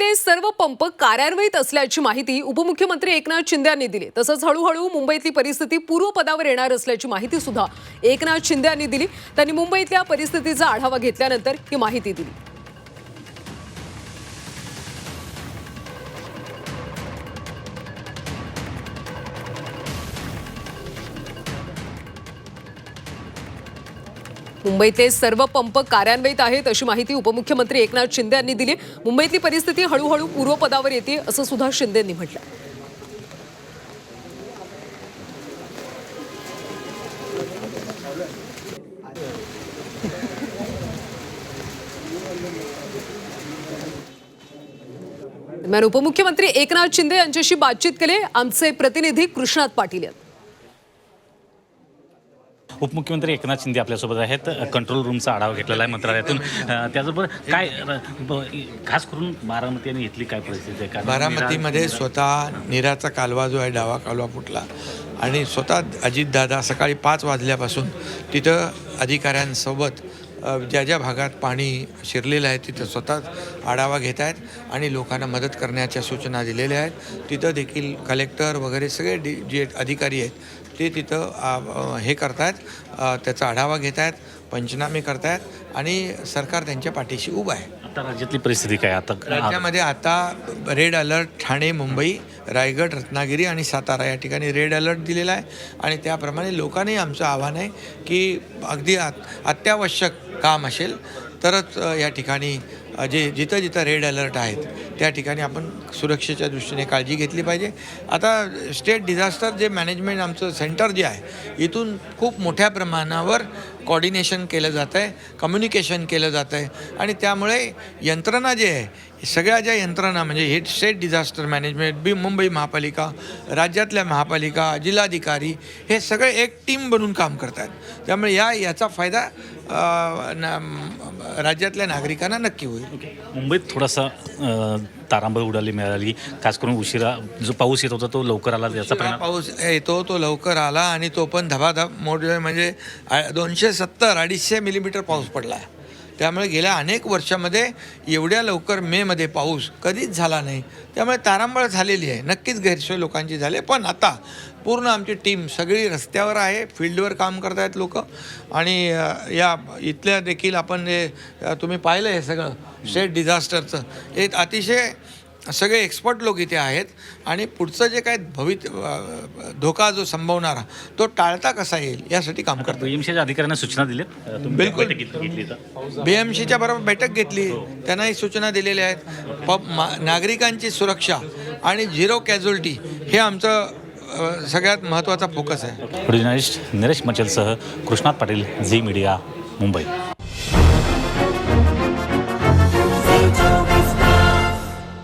मुंबईतले सर्व पंप कार्यान्वित असल्याची माहिती उपमुख्यमंत्री एकनाथ शिंदे यांनी दिली. तसंच हळूहळू मुंबईतली परिस्थिती पूर्वपदावर येणार असल्याची माहिती सुद्धा एकनाथ शिंदे यांनी दिली. त्यांनी मुंबईतल्या परिस्थितीचा आढावा घेतल्यानंतर ही माहिती दिली. मुंबईतले सर्व पंप कार्यान्वित आहेत अशी माहिती उपमुख्यमंत्री एकनाथ शिंदे यांनी दिली. मुंबईतली परिस्थिती हळूहळू पूर्वपदावर येते असं सुद्धा शिंदेंनी म्हटलं. दरम्यान उपमुख्यमंत्री एकनाथ शिंदे यांच्याशी बातचीत केले. आमचे प्रतिनिधी कृष्णात पाटील यांनी उपमुख्यमंत्री एकनाथ शिंदे आपल्यासोबत आहेत. कंट्रोल रूमचा आढावा घेतलेला आहे मंत्रालयातून. त्याचबरोबर काय खास करून बारामती आणि इथली काय परिस्थिती आहे? बारामतीमध्ये स्वतः निराचा कालवा जो आहे डावा कालवा फुटला. आणि स्वतः अजितदादा सकाळी पाच वाजल्यापासून तिथं अधिकाऱ्यांसोबत ज्या ज्या भागात पाणी शिरलेलं आहे तिथं स्वतः आढावा घेत आहेत आणि लोकांना मदत करण्याच्या सूचना दिलेल्या आहेत. तिथं देखील कलेक्टर वगैरे सगळे डि जे अधिकारी आहेत ते तिथं हे करतायत त्याचा आढावा घेत आहेत पंचनामे करतायत आणि सरकार त्यांच्या पाठीशी उभं आहे. आता राज्यातली परिस्थिती काय? आता राज्यामध्ये आता रेड अलर्ट ठाणे मुंबई रायगड रत्नागिरी आणि सातारा या ठिकाणी रेड अलर्ट दिलेला आहे. आणि त्याप्रमाणे लोकांनी आमचं आव्हान आहे की अगदी अत- अत्यावश्यक काम असेल तरच या ठिकाणी जे जिथं जिथं रेड अलर्ट आहेत त्या ठिकाणी आपण सुरक्षेच्या दृष्टीने काळजी घेतली पाहिजे. आता स्टेट डिझास्टर जे मॅनेजमेंट आमचं सेंटर जे आहे इथून खूप मोठ्या प्रमाणावर कॉर्डिनेशन केलं जातं आहे कम्युनिकेशन केलं जातं आहे आणि त्यामुळे यंत्रणा जे आहे सगळ्या ज्या यंत्रणा म्हणजे हे स्टेट डिझास्टर मॅनेजमेंट बी मुंबई महापालिका राज्यातल्या महापालिका जिल्हाधिकारी हे सगळे एक टीम बनून काम करतात त्यामुळे या याचा फायदा ना- राज्यातल्या नागरिकांना नक्की होईल. मुंबईत थोडासा तारांबळ उडाली मिळाली. खास करून उशिरा जो पाऊस येत होता तो लवकर आला याचा उशिरा परिणाम पाऊस येतो तो लवकर आला आणि तो पण धबाधब मोठे म्हणजे दोनशे सत्तर अडीचशे मिलीमीटर पाऊस पडला. आहे त्यामुळे गेल्या अनेक वर्षामध्ये एवढ्या लवकर मेमध्ये पाऊस कधीच झाला नाही. त्यामुळे तारांबळ झालेली आहे. नक्कीच गैरसोय लोकांची झाली. पण आता पूर्ण आमची टीम सगळी रस्त्यावर आहे. फील्डवर काम करत आहेत लोक. आणि या इथल्या देखील आपण जे तुम्ही पाहिलं हे सगळं स्टेट डिझास्टरचं हे अतिशय सगळे एक्सपर्ट लोक इथे आहेत आणि पुढचं जे काय भवित धोका जो संभवणारा तो टाळता कसा येईल यासाठी काम करतात बीएमसीच्या अधिकाऱ्यांना सूचना तुम्ही बिलकुल. बैठक घेतली घेतली तर. बी एम सीच्या बरोबर बैठक घेतली. त्यांनाही सूचना दिलेल्या आहेत. प नागरिकांची सुरक्षा आणि झिरो कॅज्युलिटी हे आमचं सगळ्यात महत्त्वाचा फोकस आहे. जर्नलिस्ट नरेश मचलसह कृष्णात पाटील झी मीडिया मुंबई.